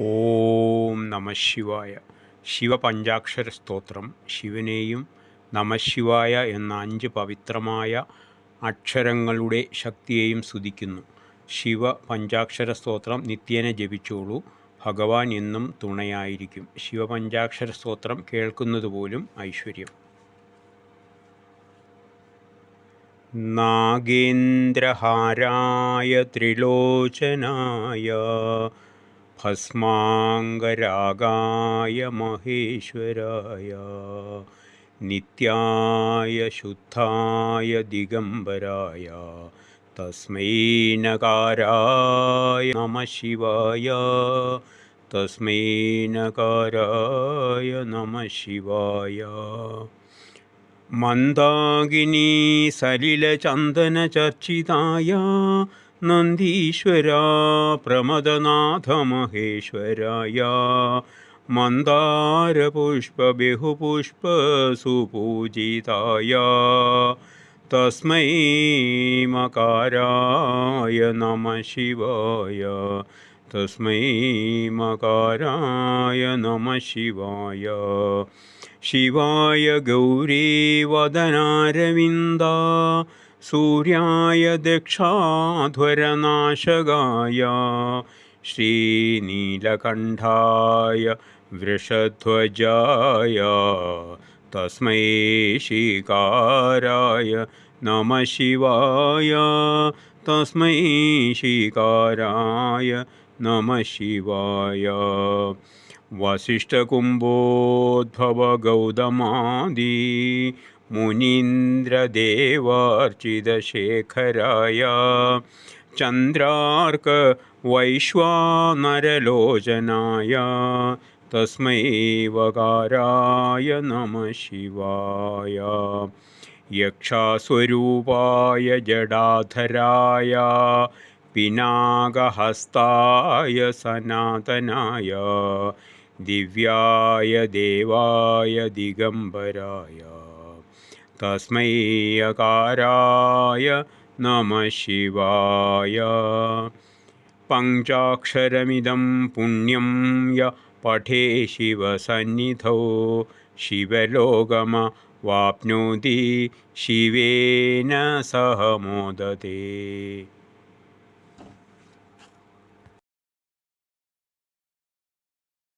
ഓം നമ ശിവായ. ശിവപഞ്ചാക്ഷര സ്തോത്രം. ശിവനെയും നമശിവായ എന്ന അഞ്ച് പവിത്രമായ അക്ഷരങ്ങളുടെ ശക്തിയെയും സ്തുതിക്കുന്നു. ശിവ പഞ്ചാക്ഷര സ്തോത്രം നിത്യേന ജപിച്ചോളൂ. ഭഗവാൻ എന്നും തുണയായിരിക്കും. ശിവപഞ്ചാക്ഷര സ്തോത്രം കേൾക്കുന്നത് പോലും ഐശ്വര്യം. നാഗേന്ദ്രഹാരായ ത്രിലോചനായ भस्माङ्गरागाय महेश्वराय नित्याय शुद्धाय दिगम्बराय तस्मै नकाराय नमः शिवाय तस्मै नकाराय नमः शिवाय। मन्दागिनीसलिलचन्दनचर्चिताय നന്ദീശ്വര പ്രമദനാഥമഹേശ്വരായ മന്ദാരപുഷ്പബഹുപുഷ്പസുപൂജിതായ തസ്മൈ മകാരായ നമ ശിവായ തസ്മൈ മകാരായ നമ ശിവായ ശിവായ ഗൗരീവദനാരവിന്ദ सूर्याय दीक्षाध्वरनाशकाय श्रीनीलकण्ठाय वृषध्वजाय तस्मै शिकाराय नमः शिवाय तस्मै शिकाराय नमः शिवाय। वसिष्ठकुम्भोद्भवगौतमादि मुनीन्द्रदेवार्चितशेखराय चन्द्रार्कवैश्वानरलोचनाय വൈശ്വാനരലോചനായ തസ്മൈ വകാരായ നമ ശിവായ യക്ഷാസ്വരൂപായ ജഡാധരായ പിനാകഹസ്തായ സനാതനായ ദിവ്യായ ദേവായ ദിഗംബരായ തസ്മൈ അകാരായ നമ ശിവായ പഞ്ചാക്ഷരമിതം പുണ്യം യ പഠേ ശിവസന്നിധൗ ശിവലോകമ വാപ്നോതി ശിവേന സഹ മോദത്തെ